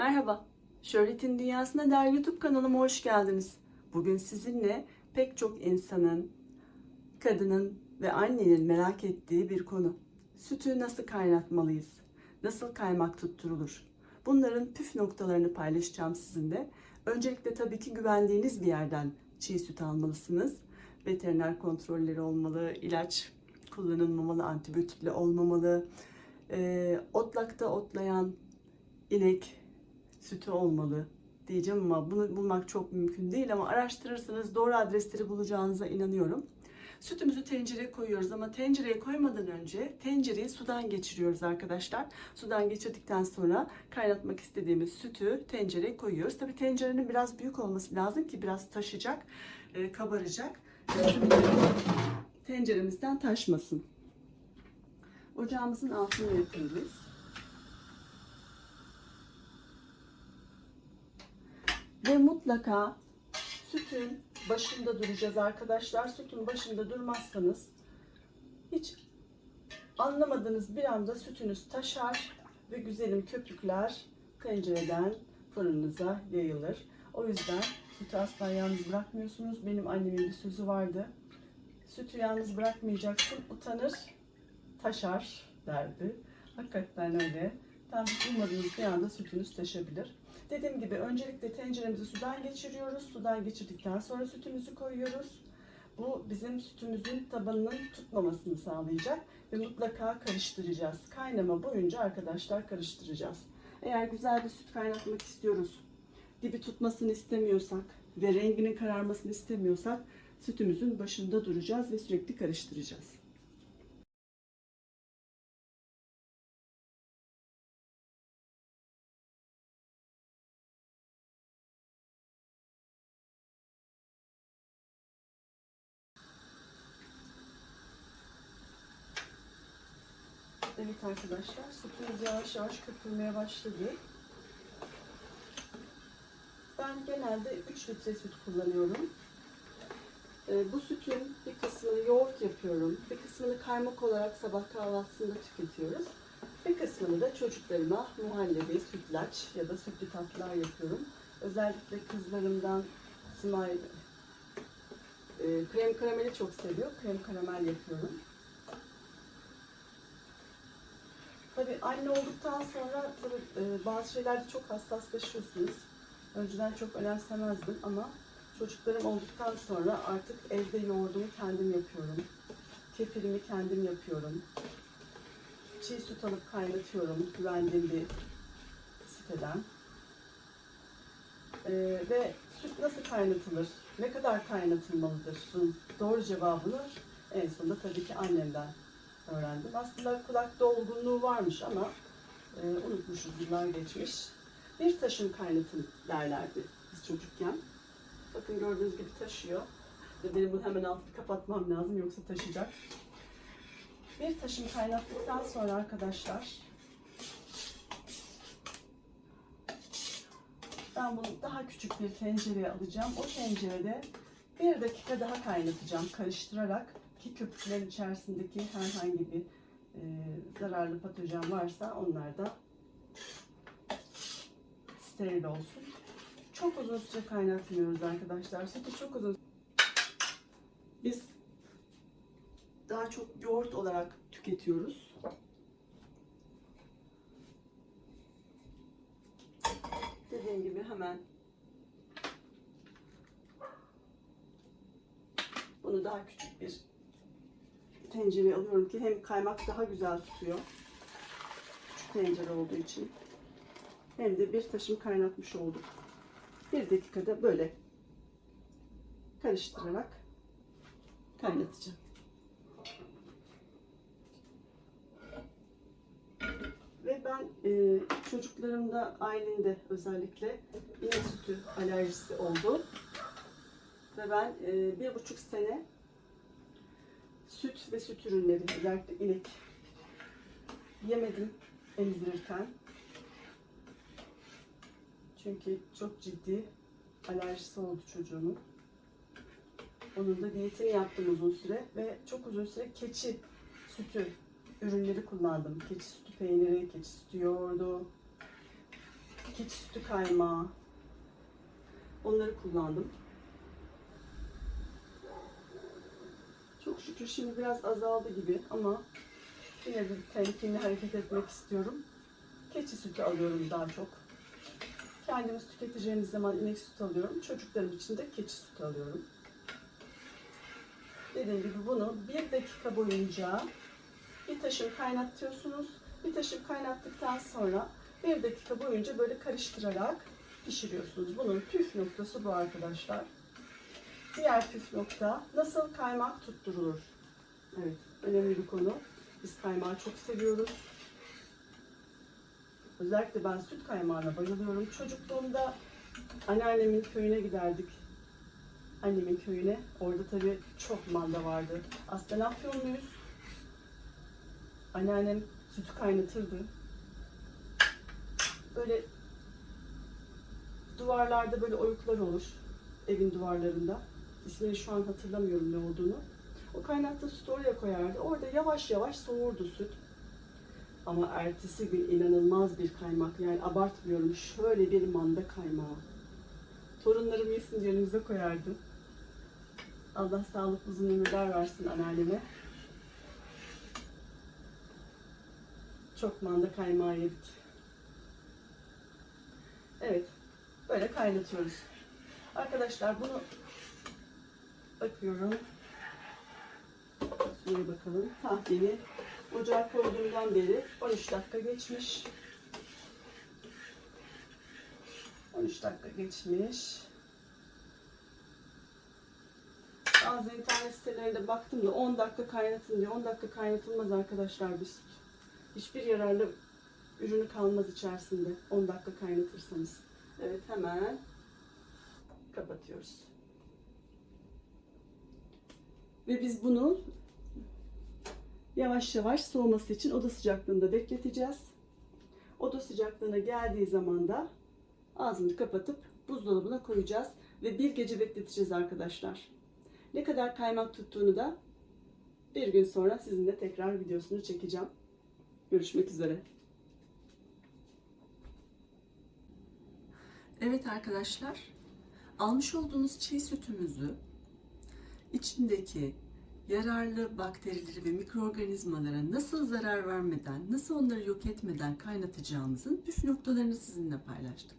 Merhaba, Şöhretin Dünyasına Dair YouTube kanalıma hoş geldiniz. Bugün sizinle pek çok insanın, kadının ve annenin merak ettiği bir konu. Sütü nasıl kaynatmalıyız? Nasıl kaymak tutturulur? Bunların püf noktalarını paylaşacağım sizinle. Öncelikle tabii ki güvendiğiniz bir yerden çiğ süt almalısınız. Veteriner kontrolleri olmalı, ilaç kullanılmamalı, antibiyotikle olmamalı. Ee, otlakta otlayan inek sütü olmalı diyeceğim ama bunu bulmak çok mümkün değil ama araştırırsanız doğru adresleri bulacağınıza inanıyorum. Sütümüzü tencereye koyuyoruz ama tencereye koymadan önce tencereyi sudan geçiriyoruz arkadaşlar. Sudan geçirdikten sonra kaynatmak istediğimiz sütü tencereye koyuyoruz. Tabi tencerenin biraz büyük olması lazım ki biraz taşacak, e, kabaracak. Tenceremizden taşmasın. Ocağımızın altını yakıyoruz. Ve mutlaka sütün başında duracağız arkadaşlar. Sütün başında durmazsanız hiç anlamadığınız bir anda sütünüz taşar ve güzelim köpükler tencereden fırınınıza yayılır. O yüzden sütü asla yalnız bırakmıyorsunuz. Benim annemin bir sözü vardı. Sütü yalnız bırakmayacaksın, utanır, taşar derdi. Hakikaten öyle. Tam hiç ummadığınız bir anda sütünüz taşabilir. Dediğim gibi öncelikle tenceremizi sudan geçiriyoruz. Sudan geçirdikten sonra sütümüzü koyuyoruz. Bu bizim sütümüzün tabanının tutmamasını sağlayacak ve mutlaka karıştıracağız. Kaynama boyunca arkadaşlar karıştıracağız. Eğer güzel bir süt kaynatmak istiyoruz, dibi tutmasını istemiyorsak ve renginin kararmasını istemiyorsak sütümüzün başında duracağız ve sürekli karıştıracağız. Evet arkadaşlar, sütümüz yavaş yavaş köpürmeye başladı. Ben genelde 3 litre süt kullanıyorum. Ee, bu sütün bir kısmını yoğurt yapıyorum, bir kısmını kaymak olarak sabah kahvaltısında tüketiyoruz. Bir kısmını da çocuklarıma muhallebi, sütlaç ya da sütlü tatlılar yapıyorum. Özellikle kızlarımdan Simay e, krem karameli çok seviyor. Krem karamel yapıyorum. Tabii anne olduktan sonra tabii e, bazı şeylerde çok hassaslaşıyorsunuz. Önceden çok önemsemezdim ama çocuklarım olduktan sonra artık evde yoğurdumu kendim yapıyorum. Kefirimi kendim yapıyorum. Çiğ süt alıp kaynatıyorum güvendiğim bir siteden. E, ve süt nasıl kaynatılır? Ne kadar kaynatılmalıdır? Doğru cevabını en sonunda tabii ki annemden öğrendim. Aslında kulak dolgunluğu varmış ama e, unutmuşuz yıllar geçmiş. Bir taşım kaynatın derlerdi biz çocukken. Bakın gördüğünüz gibi taşıyor. Benim bunu hemen altını kapatmam lazım yoksa taşıyacak. Bir taşım kaynattıktan sonra arkadaşlar ben bunu daha küçük bir tencereye alacağım. O tencerede bir dakika daha kaynatacağım karıştırarak ki köpüklerin içerisindeki herhangi bir e, zararlı patojen varsa onlar da steril olsun. Çok uzun süre kaynatmıyoruz arkadaşlar. Sütü çok uzun Biz daha çok yoğurt olarak tüketiyoruz. Dediğim gibi hemen bunu daha küçük bir tencereye alıyorum ki hem kaymak daha güzel tutuyor. Küçük tencere olduğu için. Hem de bir taşım kaynatmış olduk. Bir dakikada böyle karıştırarak kaynatacağım. Ve ben e, çocuklarımda, ailemde özellikle inek sütü alerjisi oldu. Ve ben e, bir buçuk sene süt ve süt ürünleri, özellikle inek yemedim emzirirken. Çünkü çok ciddi alerjisi oldu çocuğumun. Onun da diyetini yaptım uzun süre ve çok uzun süre keçi sütü ürünleri kullandım. Keçi sütü peyniri, keçi sütü yoğurdu. keçi sütü kaymağı. Onları kullandım. Çok şükür şimdi biraz azaldı gibi ama yine de temkinli hareket etmek istiyorum. Keçi sütü alıyorum daha çok. Kendimiz tüketeceğimiz zaman inek sütü alıyorum. Çocuklarım için de keçi sütü alıyorum. Dediğim gibi bunu bir dakika boyunca bir taşım kaynatıyorsunuz. Bir taşım kaynattıktan sonra bir dakika boyunca böyle karıştırarak pişiriyorsunuz. Bunun püf noktası bu arkadaşlar. Diğer püf nokta nasıl kaymak tutturulur? Evet, önemli bir konu. Biz kaymağı çok seviyoruz. Özellikle ben süt kaymağına bayılıyorum. Çocukluğumda anneannemin köyüne giderdik. Annemin köyüne. Orada tabii çok manda vardı. Aslında Afyonluyuz. Anneannem sütü kaynatırdı. Böyle duvarlarda böyle oyuklar olur. Evin duvarlarında. İsmini şu an hatırlamıyorum ne olduğunu. O kaynattığı sütü oraya koyardı. Orada yavaş yavaş soğurdu süt. Ama ertesi gün inanılmaz bir kaymak. Yani abartmıyorum. Şöyle bir manda kaymağı. Torunlarım yesin diye önümüze koyardım. Allah sağlık uzun ömürler versin anneanneme. Çok manda kaymağı yedik. Evet. Böyle kaynatıyoruz. Arkadaşlar bunu bakıyorum. Şuraya bakalım. Tahtini ocağa koyduğumdan beri 13 dakika geçmiş. 13 dakika geçmiş. Bazı internet sitelerinde baktım da 10 dakika kaynatın diyor. 10 dakika kaynatılmaz arkadaşlar bir süt. Hiçbir yararlı ürünü kalmaz içerisinde 10 dakika kaynatırsanız. Evet hemen kapatıyoruz. Ve biz bunu yavaş yavaş soğuması için oda sıcaklığında bekleteceğiz. Oda sıcaklığına geldiği zaman da ağzını kapatıp buzdolabına koyacağız ve bir gece bekleteceğiz arkadaşlar. Ne kadar kaymak tuttuğunu da bir gün sonra sizinle tekrar videosunu çekeceğim. Görüşmek üzere. Evet arkadaşlar, almış olduğunuz çiğ sütümüzü içindeki yararlı bakterileri ve mikroorganizmalara nasıl zarar vermeden, nasıl onları yok etmeden kaynatacağımızın püf noktalarını sizinle paylaştım.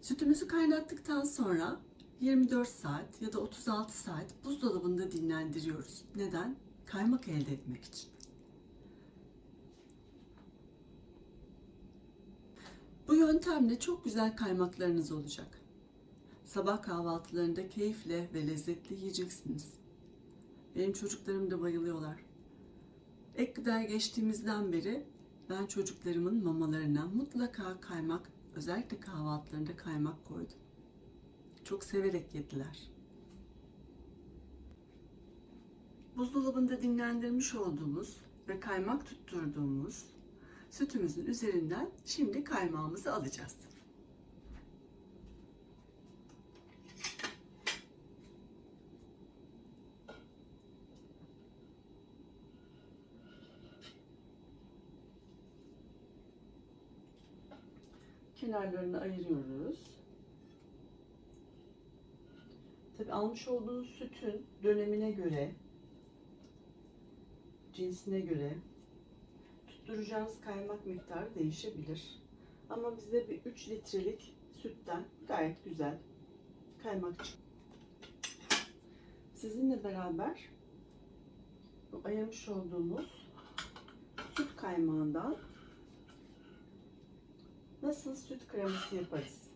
Sütümüzü kaynattıktan sonra 24 saat ya da 36 saat buzdolabında dinlendiriyoruz. Neden? Kaymak elde etmek için. Bu yöntemle çok güzel kaymaklarınız olacak. Sabah kahvaltılarında keyifle ve lezzetli yiyeceksiniz. Benim çocuklarım da bayılıyorlar. Ek gıdaya geçtiğimizden beri ben çocuklarımın mamalarına mutlaka kaymak, özellikle kahvaltılarında kaymak koydum. Çok severek yediler. Buzdolabında dinlendirmiş olduğumuz ve kaymak tutturduğumuz sütümüzün üzerinden şimdi kaymağımızı alacağız. Kenarlarını ayırıyoruz. Tabi almış olduğunuz sütün dönemine göre, cinsine göre tutturacağınız kaymak miktarı değişebilir. Ama bize bir 3 litrelik sütten gayet güzel kaymak. Sizinle beraber bu ayırmış olduğumuz süt kaymağından nasıl süt kreması yaparız?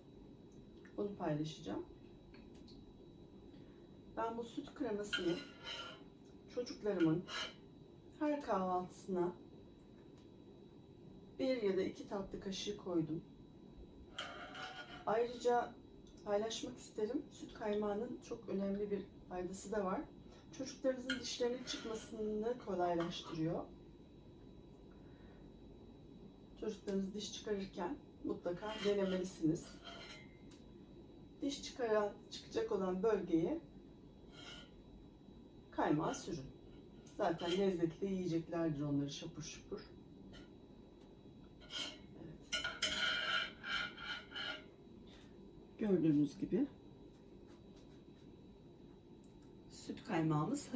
Onu paylaşacağım. Ben bu süt kremasını çocuklarımın her kahvaltısına bir ya da iki tatlı kaşığı koydum. Ayrıca paylaşmak isterim. Süt kaymağının çok önemli bir faydası da var. Çocuklarınızın dişlerinin çıkmasını kolaylaştırıyor. Çocuklarınız diş çıkarırken mutlaka denemelisiniz. Diş çıkaran, çıkacak olan bölgeye kaymağı sürün. Zaten lezzetli yiyeceklerdir onları şapur şupur. Evet. Gördüğünüz gibi süt kaymağımız